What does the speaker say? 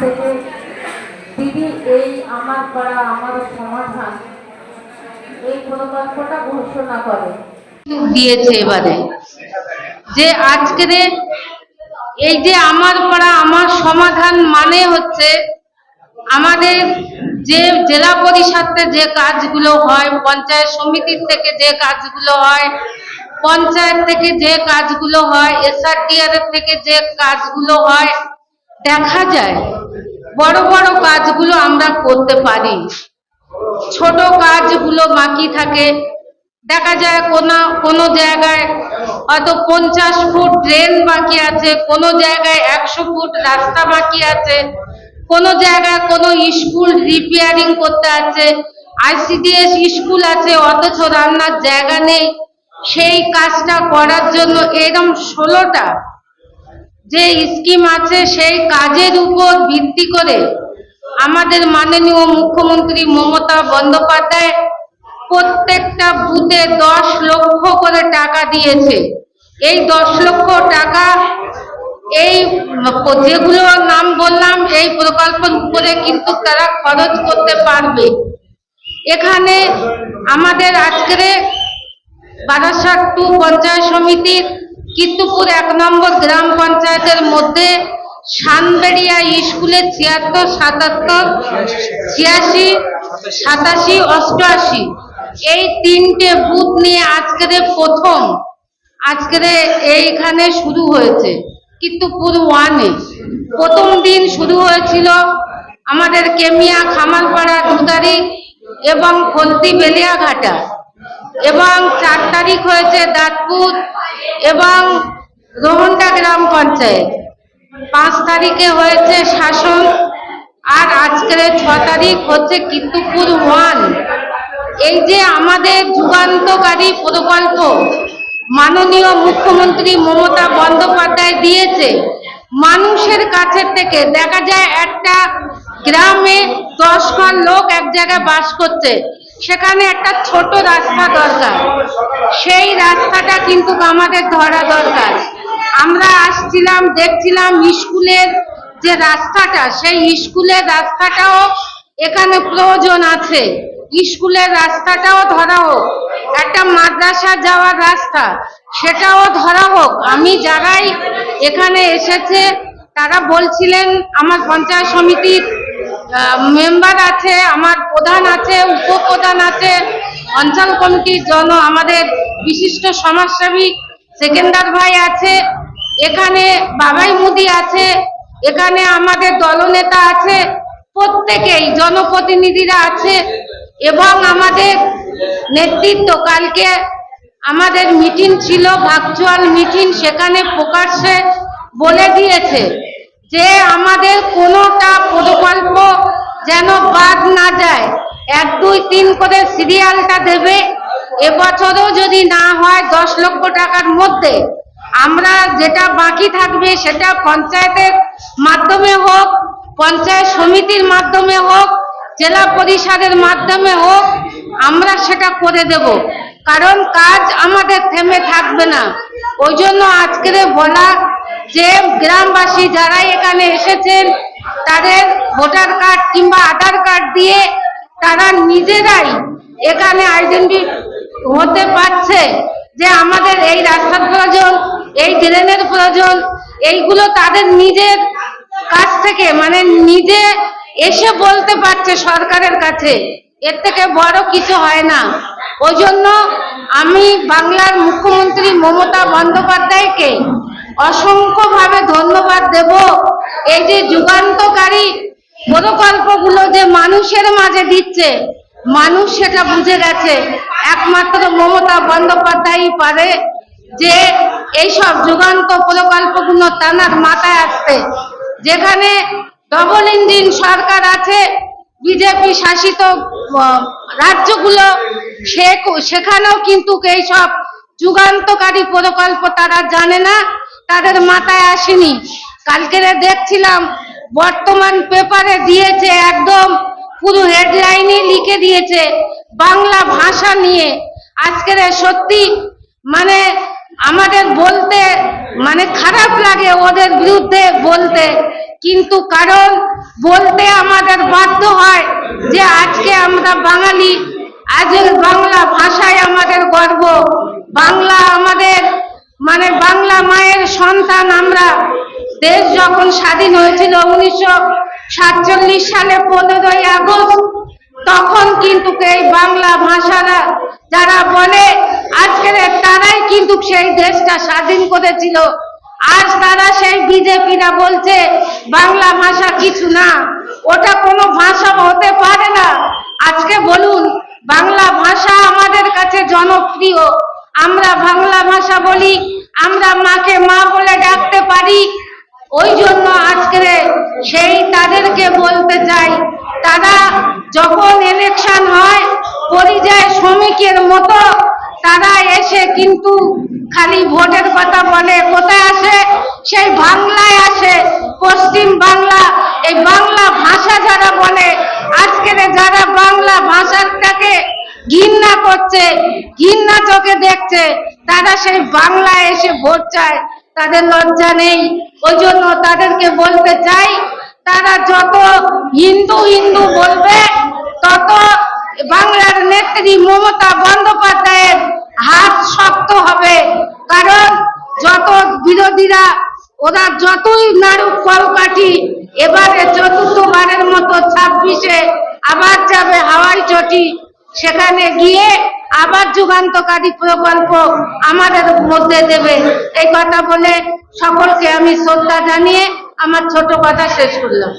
থেকে, দিদি, এই আমার পাড়া আমার সমাধান। এই প্রকল্পটা ঘোষণা করে। দিয়েছে এবারে। যে আজকের এই যে আমার পাড়া, আমার সমাধান মানে হচ্ছে আমাদের যে জেলা পরিষদে যে কাজগুলো হয়, পঞ্চায়েত সমিতির থেকে যে কাজগুলো হয়, পঞ্চায়েত থেকে যে কাজগুলো হয়, এসআরটিআর থেকে যে কাজগুলো হয় দেখা যায়, বড় বড় কাজগুলো আমরা করতে পারি। ছোট কাজগুলো বাকি থাকে। দেখা যায় কোনো কোনো জায়গায় হয়তো পঞ্চাশ ফুট ড্রেন বাকি আছে, কোনো জায়গায় একশো ফুট রাস্তা বাকি আছে, কোনো জায়গায় কোনো স্কুল রিপেয়ারিং করতে আছে, আইসিডিএস স্কুল আছে, অথচ রান্নার জায়গা নেই। সেই কাজটা করার জন্য এরকম ষোলোটা যে স্কিম আছে সেই কাজের উপর ভিত্তি করে আমাদের মাননীয় মুখ্যমন্ত্রী মমতা বন্দ্যোপাধ্যায় প্রত্যেকটা বুথে দশ লক্ষ করে টাকা দিয়েছে। এই দশ লক্ষ টাকা এই যেগুলো নাম বললাম, এই প্রকল্পের উপরে কিন্তু তারা খরচ করতে পারবে। এখানে আমাদের আজকের বারাসাত টু পঞ্চায়েত সমিতির কীর্তপুর এক নম্বর গ্রাম পঞ্চায়েতের মধ্যে সানবেড়িয়া স্কুলে ছিয়াত্তর, সাতাত্তর, ছিয়াশি, সাতাশি, অষ্টআশি। এই তিনটে বুথ নিয়ে আজকের প্রথম। আজকের এইখানে শুরু হয়েছে। কীর্তপুর ওয়ানে। প্রথম দিন শুরু হয়েছিল আমাদের কেমিয়া খামারপাড়া দুদারি এবং খলতি বেলিয়াঘাটা। এবং চার তারিখ হয়েছে দাঁতপুর এবং রোহনটা গ্রাম পঞ্চায়েত। পাঁচ তারিখে হয়েছে শাসন আর আজকের ছ তারিখ হচ্ছে কীর্তপুর ওয়ান। এই যে আমাদের যুগান্তকারী প্রকল্প মাননীয় মুখ্যমন্ত্রী মমতা বন্দ্যোপাধ্যায় দিয়েছে, মানুষের কাছের থেকে। দেখা যায় একটা গ্রামে দশখন লোক এক জায়গায় বাস করছে। সেখানে একটা ছোট রাস্তা দরকার। সেই রাস্তাটা কিন্তু আমাদের ধরা দরকার। আমরা আসছিলাম, দেখছিলাম স্কুলের যে রাস্তাটা, সেই স্কুলের রাস্তাটাও এখানে প্রয়োজন আছে। স্কুলের রাস্তাটাও ধরা হোক, একটা মাদ্রাসা যাওয়ার রাস্তা, সেটাও ধরা হোক। আমি যারাই এখানে এসেছে, তারা বলছিলেন, আমার পঞ্চায়েত সমিতির মেম্বার আছে, আমার প্রধান আছে, উপপ্রধান আছে, অঞ্চল কমিটির জন, আমাদের বিশিষ্ট সমাজসেবী সেকেন্দার ভাই আছে, এখানে বাবাই মুদি আছে, এখানে আমাদের দলনেতা আছে, প্রত্যেকেই জনপ্রতিনিধিরা আছে, এবং আমাদের নেতৃত্ব, কালকে আমাদের মিটিং ছিল, ভার্চুয়াল মিটিং, সেখানে প্রকাশ্যে বলে দিয়েছে। যে আমাদের কোনোটা প্রকল্প যেন বাদ না যায়। এক, দুই, তিন করে সিরিয়ালটা দেবে। এবছরও যদি না হয় দশ লক্ষ টাকার মধ্যে, আমরা যেটা বাকি থাকবে সেটা পঞ্চায়েতের মাধ্যমে হোক, পঞ্চায়েত সমিতির মাধ্যমে হোক, জেলা পরিষদের মাধ্যমে হোক, আমরা সেটা করে দেব। কারণ কাজ আমাদের থেমে থাকবে না। ওই জন্য আজকের বলা যে গ্রামবাসী যারা এখানে এসেছেন, তাদের ভোটার কার্ড কিংবা আধার কার্ড দিয়ে তারা নিজেরাই এখানে আইডেন্টি হতে পারছে যে আমাদের এই রাস্তার প্রয়োজন, এই ড্রেনের প্রয়োজন, এইগুলো তাদের নিজের কাছ থেকে মানে নিজে এসে বলতে পারছে সরকারের কাছে, এর থেকে বড় কিছু হয় না। ওই জন্য আমি বাংলার মুখ্যমন্ত্রী মমতা বন্দ্যোপাধ্যায়কে অসংখ্যভাবে ধন্যবাদ দেব। এই যে যুগান্তকারী প্রকল্পগুলো যে মানুষের মাঝে দিচ্ছে, মানুষ সেটা বুঝে গেছে। একমাত্র মমতা বন্দ্যোপাধ্যায়ই পারে যে এইসব যুগান্ত প্রকল্পগুলো তানার মাথায় আসতে। যেখানে ডবল ইঞ্জিন সরকার আছে বিজেপি শাসিত রাজ্যগুলো সেখানেও কিন্তু এইসব যুগান্তকারী প্রকল্প তারা জানে না। তাদের মাথায় আসেনি। কালকেরে দেখছিলাম, বর্তমান পেপারে দিয়েছে একদম পুরো হেডলাইনে লিখে দিয়েছে, বাংলা ভাষা নিয়ে। আজকের সত্যি মানে আমাদের বলতে মানে খারাপ লাগে ওদের বিরুদ্ধে বলতে। কিন্তু কারণ বলতে আমাদের বাধ্য হয় যে আজকে আমরা বাঙালি, আজ বাংলা ভাষায় আমাদের গর্ব। বাংলা আমাদের মানে বাংলা মায়ের সন্তান আমরা। দেশ যখন স্বাধীন হয়েছিল উনিশশো সাতচল্লিশ সালে পনেরোই আগস্ট, তখন কিন্তু এই বাংলা ভাষারা যারা বলে, আজকের তারাই কিন্তু সেই দেশটা স্বাধীন করেছিল। আজ তারা সেই বিজেপিরা বলছে, বাংলা ভাষা কিছু না। ওটা কোনো ভাষা হতে পারে না। আজকে বলুন, বাংলা ভাষা আমাদের কাছে জনপ্রিয়। আমরা বাংলা ভাষা বলি, আমরা মাকে মা বলে ডাকতে পারি। ওই জন্য আজকে সেই তাদেরকে বলতে চাই, তারা যখন ইলেকশন হয়, পরিযায় শ্রমিকের মতো, তারা এসে কিন্তু খালি ভোটের কথা বলে, কোথায় আসে সেই বাংলায় আসে পশ্চিম বাংলা। এই বাংলা ভাষা যারা বলে আজকের যারা বাংলা ভাষাটাকে ঘৃণা করছে, ঘৃণা চোখে দেখছে, তারা সেই বাংলায় এসে ভোট চায়। তাদের লজ্জা নেই। ওই জন্য তাদেরকে বলতে চাই, তারা যত হিন্দু হিন্দু বলবে, তত বাংলার নেত্রী মমতা বন্দ্যোপাধ্যায়ের হাত শক্ত হবে। কারণ যত বিরোধীরা, ওরা যতই নাড়ুক কলকাঠি এবারে চতুর্থবারের মতো ছাব্বিশে আবার যাবে হাওয়াই চটি। সেখানে গিয়ে আবার যুগান্তকারী প্রকল্প আমাদের মধ্যে দেবে। এই কথা বলে সকলকে আমি শ্রদ্ধা জানিয়ে আমার ছোট কথা শেষ করলাম।